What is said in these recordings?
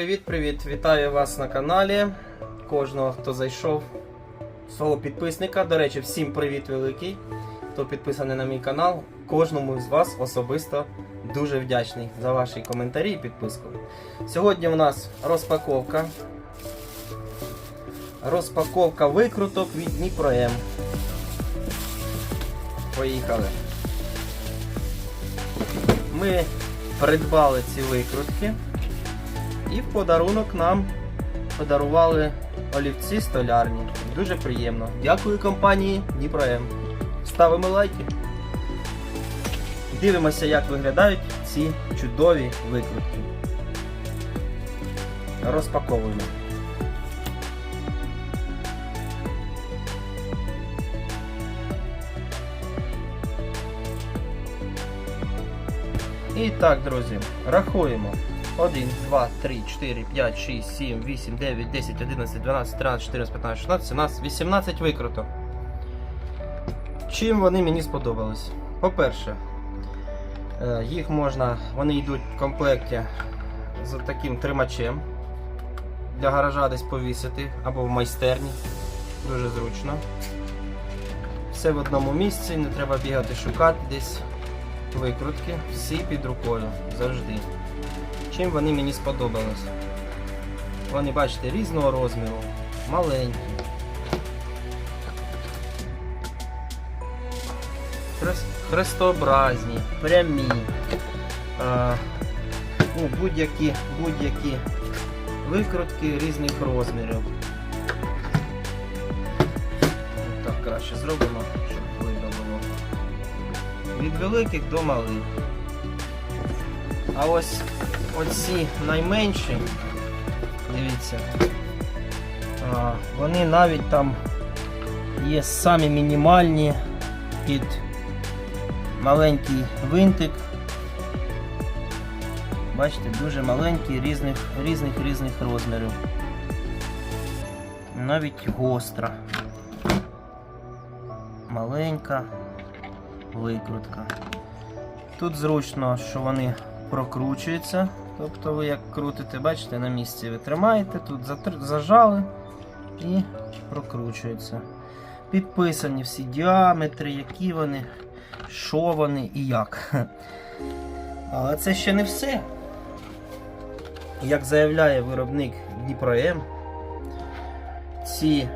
Привіт-привіт! Вітаю вас на каналі. Кожного, хто зайшов, свого підписника. До речі, всім привіт великий, хто підписаний на мій канал. Кожному з вас особисто дуже вдячний за ваші коментарі і підписку. Сьогодні у нас розпаковка. Розпаковка викруток від Дніпро. Поїхали. Ми придбали ці викрутки. І в подарунок нам подарували олівці столярні. Дуже приємно. Дякую компанії Дніпро Ставимо лайки. Дивимося, як виглядають ці чудові викрутки. Розпаковуємо. І так, друзі, рахуємо. 1, 2, 3, 4, 5, 6, 7, 8, 9, 10, 11, 12, 13, 14, 15, 16, 17, 18 викруток. Чим вони мені сподобались? По-перше, е, їх можна, вони йдуть в комплекті з таким тримачем для гаража десь повісити або в майстерні. Дуже зручно. Все в одному місці, не треба бігати шукати десь викрутки, всі під рукою завжди. Чим вони мені сподобались? Вони, бачите, різного розміру, маленькі. Хрестообразні, прямі. А, ну, будь-які будь-які викрутки різних розмірів. Так краще зробимо, щоб видно було. Від великих до малих. А ось оці найменші, дивіться, вони навіть там є самі мінімальні під маленький винтик. Бачите, дуже маленькі, різних різних різних розмірів. Навіть гостра. Маленька викрутка. Тут зручно, що вони прокручуються. Тобто ви як крутите, бачите, на місці ви тримаєте, тут зажали і прокручується. Підписані всі діаметри, які вони, що вони і як. Але це ще не все. Як заявляє виробник Дніпро М, ці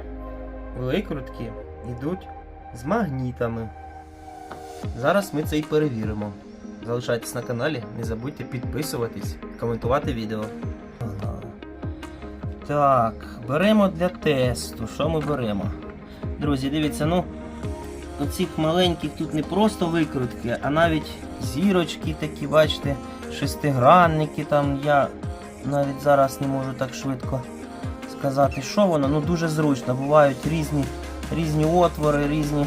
викрутки йдуть з магнітами. Зараз ми це і перевіримо. Залишайтесь на каналі, не забудьте підписуватись, коментувати відео. Так, беремо для тесту. Що ми беремо? Друзі, дивіться, ну оцих маленьких тут не просто викрутки, а навіть зірочки такі, бачите, шестигранники там. Я навіть зараз не можу так швидко сказати, що воно. Ну дуже зручно. Бувають різні, різні отвори, різні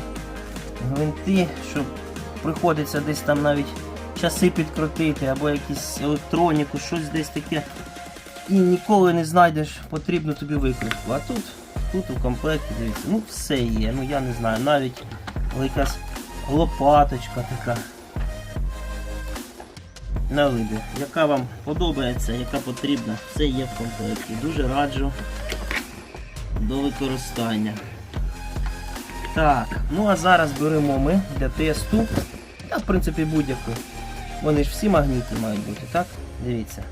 гвинти, що приходиться десь там навіть часи підкрутити або якусь електроніку, щось десь таке. І ніколи не знайдеш потрібну тобі викрутку. А тут, тут у комплекті, дивіться, ну все є. Ну я не знаю, навіть якась лопаточка така. На вибір. Яка вам подобається, яка потрібна, все є в комплекті. Дуже раджу до використання. Так, ну а зараз беремо ми для тесту. Та, в принципі, будь-яку. Вони ж всі магнітні мають бути, так? Дивіться.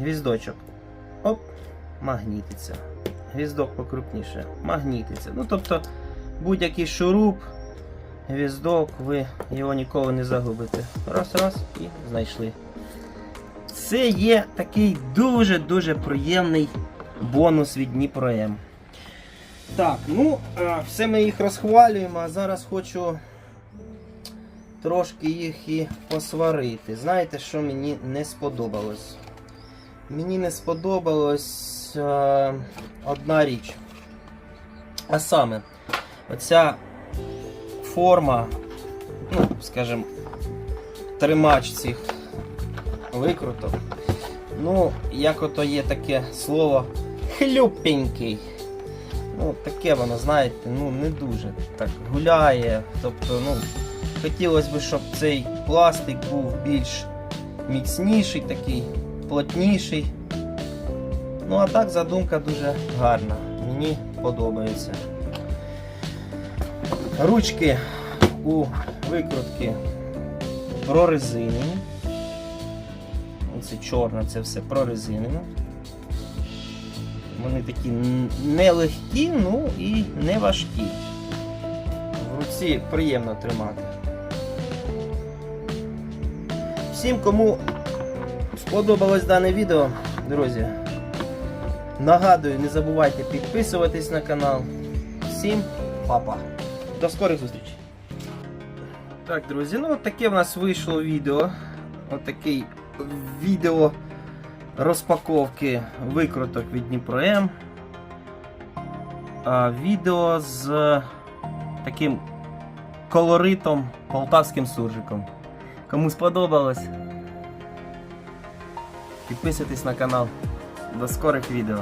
Гвіздочок. Оп, магнітиться. Гвіздок покрупніше. Магнітиться. Ну, тобто, будь-який шуруп, гвіздок, ви його ніколи не загубите. Раз, раз і знайшли. Це є такий дуже-дуже приємний бонус від Дніпро. Так, ну, все ми їх розхвалюємо, а зараз хочу трошки їх і посварити. Знаєте, що мені не сподобалось? Мені не сподобалось е, одна річ. А саме, оця форма, ну, скажімо, тримач цих викруток. Ну, як ото є таке слово хлюпенький. Ну, таке воно, знаєте, ну не дуже так гуляє. Тобто, ну, хотілося б, щоб цей пластик був більш міцніший, такий плотніший. Ну а так задумка дуже гарна. Мені подобається. Ручки у викрутки прорезинені. Оце чорне, це все прорезинено. Вони такі н- не легкі, ну і не важкі. В руці приємно тримати. Всім, кому сподобалось дане відео, друзі, нагадую, не забувайте підписуватись на канал. Всім па-па. До скорих зустрічей. Так, друзі, ну от таке в нас вийшло відео. От відео розпаковки викруток від Дніпро М. Відео з таким колоритом полтавським суржиком. Кому сподобалось, підписуйтесь на канал. До скорих відео.